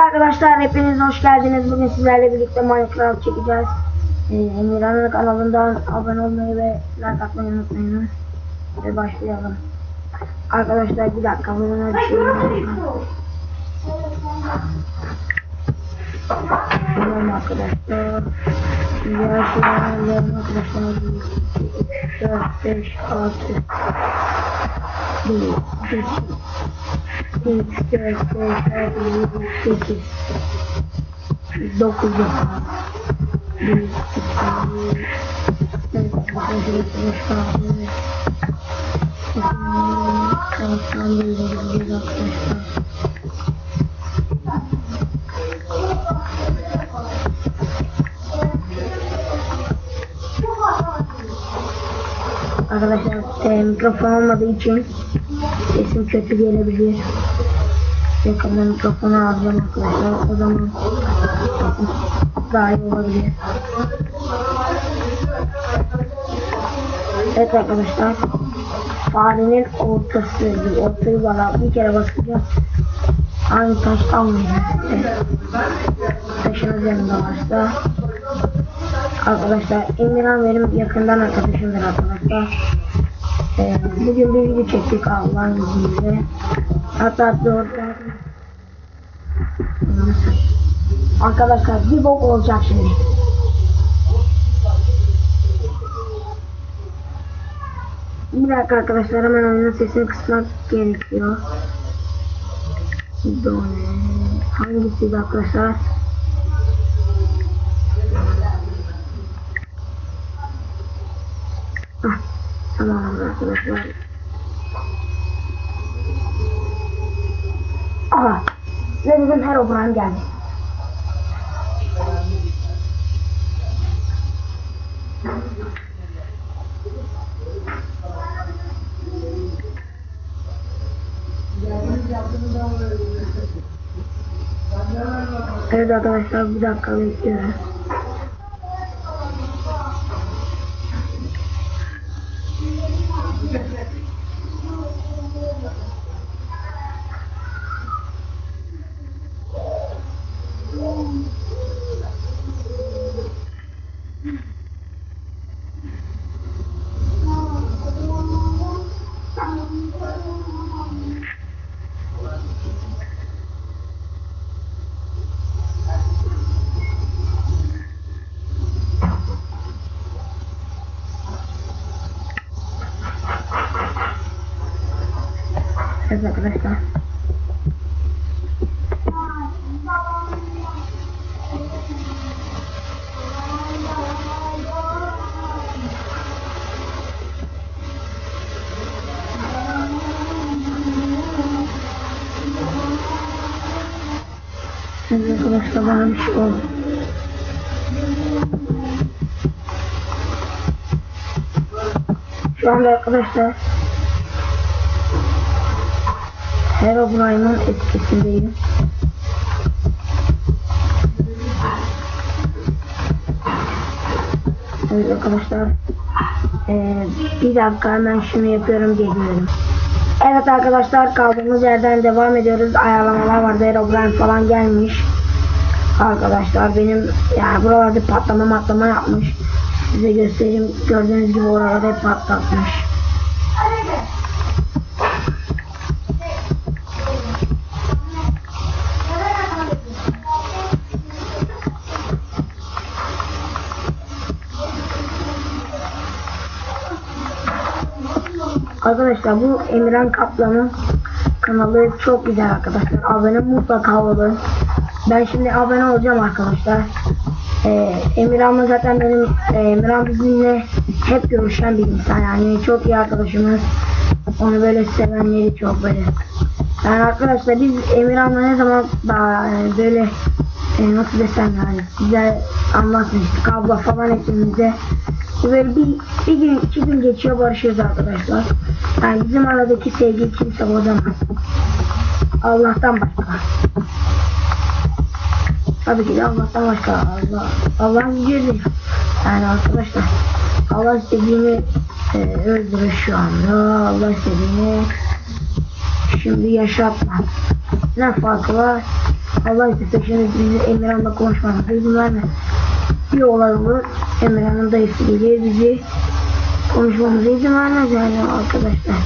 arkadaşlar hepiniz hoş geldiniz. Bugün sizlerle birlikte Minecraft çekeceğiz. Ee, Emirhan'ın kanalından abone olmayı ve like atmayı unutmayın. Ve başlayalım. Arkadaşlar bir dakika bunun bir şey. Tamam arkadaşlar. Diğer şeylerden arkadaşlar 3, 4, 5, 6 1, 2, 3, 4, 5, 6, 7, 8, 9 yapalım. 1, 2, 3, 4, 5, 6, 7, 8, 9, arkadaşlar. Arkadaşlar e, mikrofon olmadığı için sesim kötü gelebilir. Yakında mikrofonu alacağım arkadaşlar. O zaman daha iyi olabilir. Evet arkadaşlar. Farenin ortası, ortayı bana bir kere basacağım. Hangi taş almayacağım. Evet. Taşın üzerinde varsa Arkadaşlar Emirhan benim yakından arkadaşımdır arkadaşlar. Ee, bugün bir video çektik Allah'ın izniyle. Hatta doğrudan Arkadaşlar bir bok olacak şimdi. Bir dakika arkadaşlar hemen oyunun sesini kısmak gerekiyor. Hangisiydi arkadaşlar? Hah, Tamam arkadaşlar. Aha. Ne dedim her oburan geldi. Evet arkadaşlar bir dakika bekliyorum. Evet arkadaşlar. Evet arkadaşlar bana bir şey oldu. Şu anda arkadaşlar Herobrine'ın etkisindeyim. Evet arkadaşlar. Ee, bir dakika hemen şunu yapıyorum geliyorum. Evet arkadaşlar kaldığımız yerden devam ediyoruz. Ayarlamalar vardı. Herobrine falan gelmiş. Arkadaşlar benim yani buralarda patlama matlama yapmış. Size göstereyim. Gördüğünüz gibi oralarda patlatmış. Arkadaşlar bu Emirhan Kaplan'ın kanalı çok güzel arkadaşlar. Abone mutlaka olun. Ben şimdi abone olacağım arkadaşlar. Ee, Emirhan'la zaten benim e, Emirhan bizimle hep görüşen bir insan yani çok iyi arkadaşımız. Onu böyle sevenleri çok böyle. Yani arkadaşlar biz Emirhan'la ne zaman daha böyle e, nasıl desem yani güzel anlatmıştık abla falan hepimize. Böyle bir, bir gün iki gün geçiyor barışıyoruz arkadaşlar. Yani bizim aradaki sevgi kimse bozamaz. Allah'tan başka. Tabii ki de Allah'tan başka. Allah, Allah'ın gücüdür. Yani arkadaşlar Allah istediğini e, öldürür şu anda. Allah istediğini şimdi yaşatma. Ne farkı var? Allah istese şimdi bizi Emirhan'la konuşmamıza izin vermez. Bir olay olur. Emirhan'ın dayısı gelir bizi konuşmamıza izin vermez yani arkadaşlar.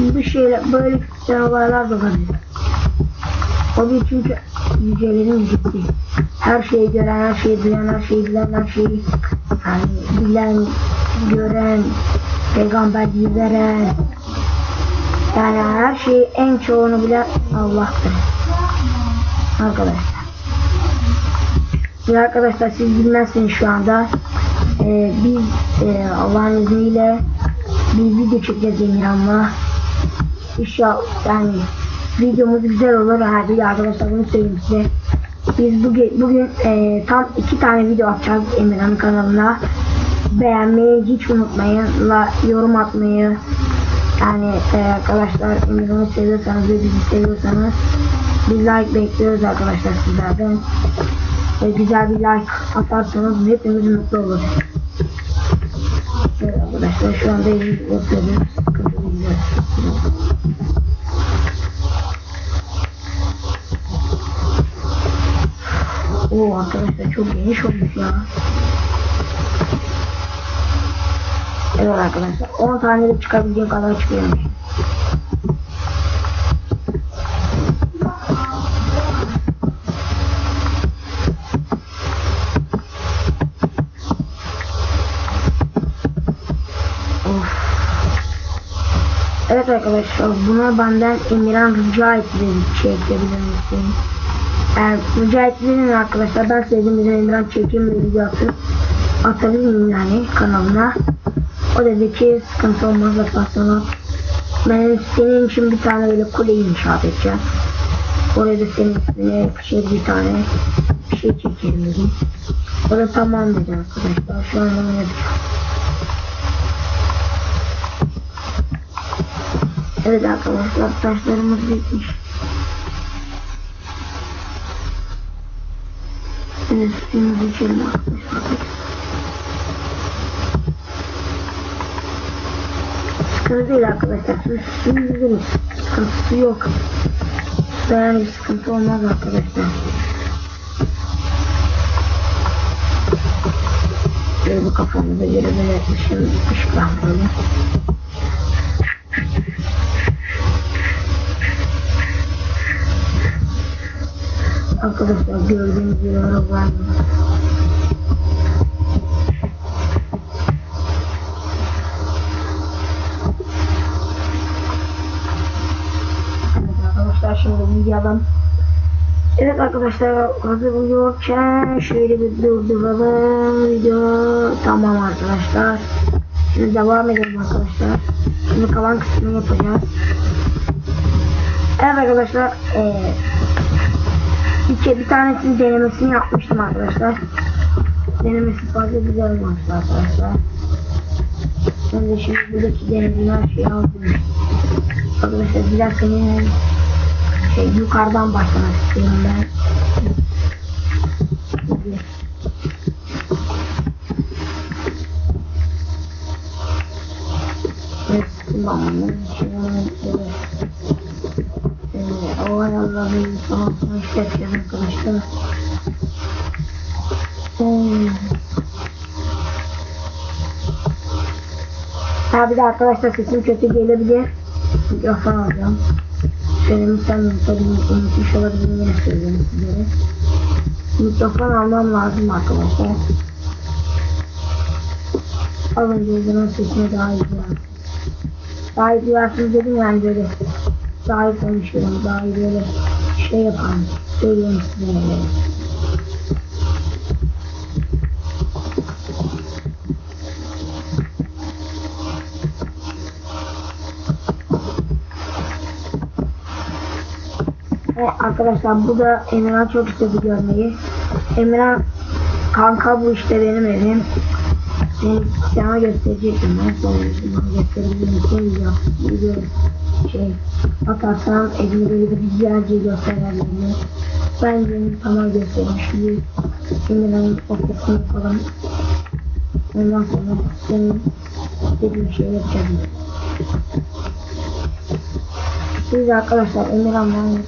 Bu şeyler böyle küçük olaylar da olabilir. O bir çünkü yücelerin ciddi. Her şeyi gören, her şeyi duyan, her şeyi bilen, her şeyi yani bilen, gören, peygamberliği veren, yani her şeyi en çoğunu bilen Allah'tır. Arkadaşlar. Şimdi arkadaşlar siz bilmezsiniz şu anda. Ee, biz e, Allah'ın izniyle bir video çekeceğiz Emirhan'la. İnşallah yani videomuz güzel olur herhalde arkadaşlar bunu söyleyeyim size. Biz bugün, bugün e, tam iki tane video atacağız Emirhan'ın kanalına. Beğenmeyi hiç unutmayın. La, yorum atmayı. Yani e, arkadaşlar Emirhan'ı seviyorsanız ve bizi seviyorsanız bir like bekliyoruz arkadaşlar sizlerden. E, güzel bir like atarsanız hepimiz mutlu oluruz. Evet arkadaşlar şu anda iyi gidiyoruz. Oo arkadaşlar çok geniş olmuş ya. Evet arkadaşlar 10 tane de çıkabildiğim kadar çıkıyormuş. Evet arkadaşlar buna benden Emirhan rica etti dedi çekebilir misin? Eğer rica etti dedim arkadaşlar ben sevdiğim bir Emirhan çekeyim bir video atıp atabilir miyim yani kanalına? O dedi ki sıkıntı olmaz yaparsan at. Ben senin için bir tane böyle kule inşaat edeceğim. Oraya da senin ismine yakışır bir tane bir şey çekelim dedim. O da tamam dedi arkadaşlar. Şu an onu yapacağım. Evet arkadaşlar taşlarımız bitmiş. Evet suyumuzu içelim arkadaşlar. Sıkıntı değil arkadaşlar. Su, suyu yüzeriz. Sıkıntısı yok. Yani bir sıkıntı olmaz arkadaşlar. Şöyle bu kafamıza göre böyle ışın, ışıklandıralım. Arkadaşlar gördüğünüz gibi? Evet arkadaşlar şimdi videodan Evet arkadaşlar hazır uyuyorken şöyle bir durduralım. Video tamam arkadaşlar. Şimdi devam edelim arkadaşlar. Şimdi kalan kısmını yapacağız. Evet arkadaşlar eee bir, bir tanesinin denemesini yapmıştım arkadaşlar. Denemesi fazla güzel olmamıştı arkadaşlar. Ben de şimdi buradaki denemeden her şeyi aldım. Arkadaşlar bir dakika yine şey yukarıdan başlamak istiyorum ben. Evet, tamam. Şimdi evet. Ee, o araları işletiyoruz arkadaşlar. Ha bir de arkadaşlar sesim kötü gelebilir. Mikrofon alacağım. Söylemişsem tabii unutmuş olabilirim yine söyleyeyim sizlere. Mikrofon almam lazım arkadaşlar. Alınca o zaman sesini daha iyi duyarsın. Daha iyi duyarsınız dedim yani böyle daha iyi konuşuyorum, daha iyi böyle şey yaparım, söylüyorum size. Evet arkadaşlar bu da Emirhan çok istedi görmeyi. Emirhan kanka bu işte benim evim. Seni sana gösterecektim ben sonra bana gösterebilir misin video, video şey atarsam evimde bir güzelce göstererlerini ben de tamam göstereyim şimdi Emirhan'ın ofisini falan ondan sonra senin dediğin şey yapacağım. Siz arkadaşlar Emirhan'dan